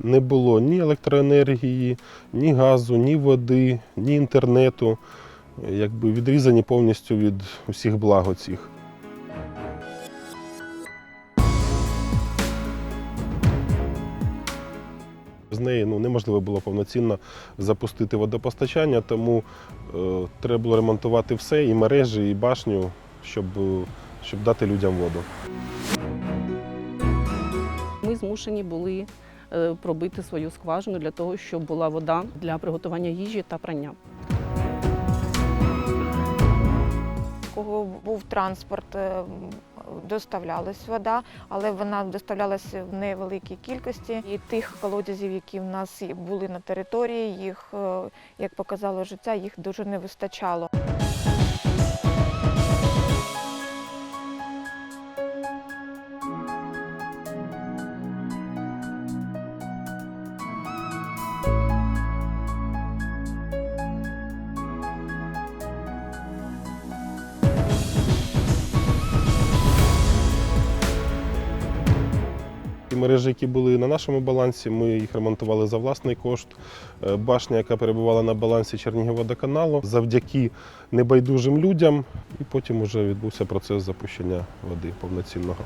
не було ні електроенергії, ні газу, ні води, ні інтернету. Якби відрізані повністю від усіх благ оцих. З неї ну, неможливо було повноцінно запустити водопостачання, тому е, треба було ремонтувати все, і мережі, і башню, щоб, е, щоб дати людям воду. Ми змушені були пробити свою скважину для того, щоб була вода для приготування їжі та прання. Кого був транспорт, е, доставлялась вода, але вона доставлялася в невеликій кількості. І тих колодязів, які в нас були на території, їх, е, як показало життя, їх дуже не вистачало. Ті мережі, які були на нашому балансі, ми їх ремонтували за власний кошт. Е, Башня, яка перебувала на балансі Чернігівводоканалу, завдяки небайдужим людям, і потім вже відбувся процес запущення води повноцінного.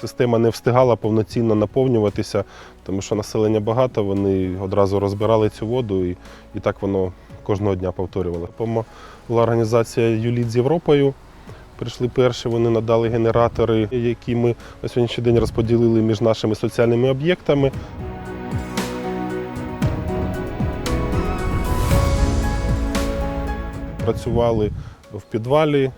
Система не встигала повноцінно наповнюватися, тому що населення багато, вони одразу розбирали цю воду і, і так воно кожного дня повторювало. Допомогла організація Юліт з Європою. Прийшли перші, вони надали генератори, які ми на сьогоднішній день розподілили між нашими соціальними об'єктами. Працювали в підвалі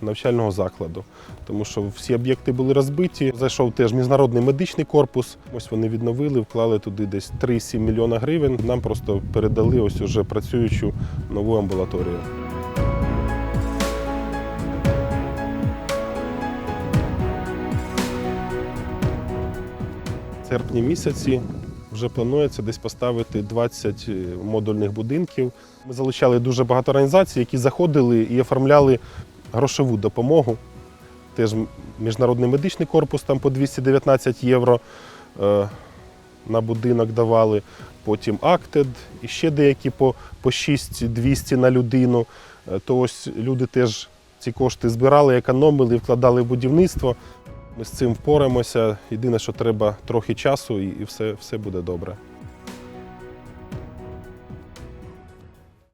навчального закладу, тому що всі об'єкти були розбиті. Зайшов теж міжнародний медичний корпус. Ось вони відновили, вклали туди десь 3-7 мільйона гривень. Нам просто передали ось уже працюючу нову амбулаторію. В серпні місяці вже планується десь поставити 20 модульних будинків. Ми залучали дуже багато організацій, які заходили і оформляли грошову допомогу. Теж міжнародний медичний корпус там по 219 євро е, на будинок давали. Потім Актед і ще деякі по, по 6200 на людину. Е, То ось люди теж ці кошти збирали, економили вкладали в будівництво. Ми з цим впораємося. Єдине, що треба трохи часу, і все, все буде добре.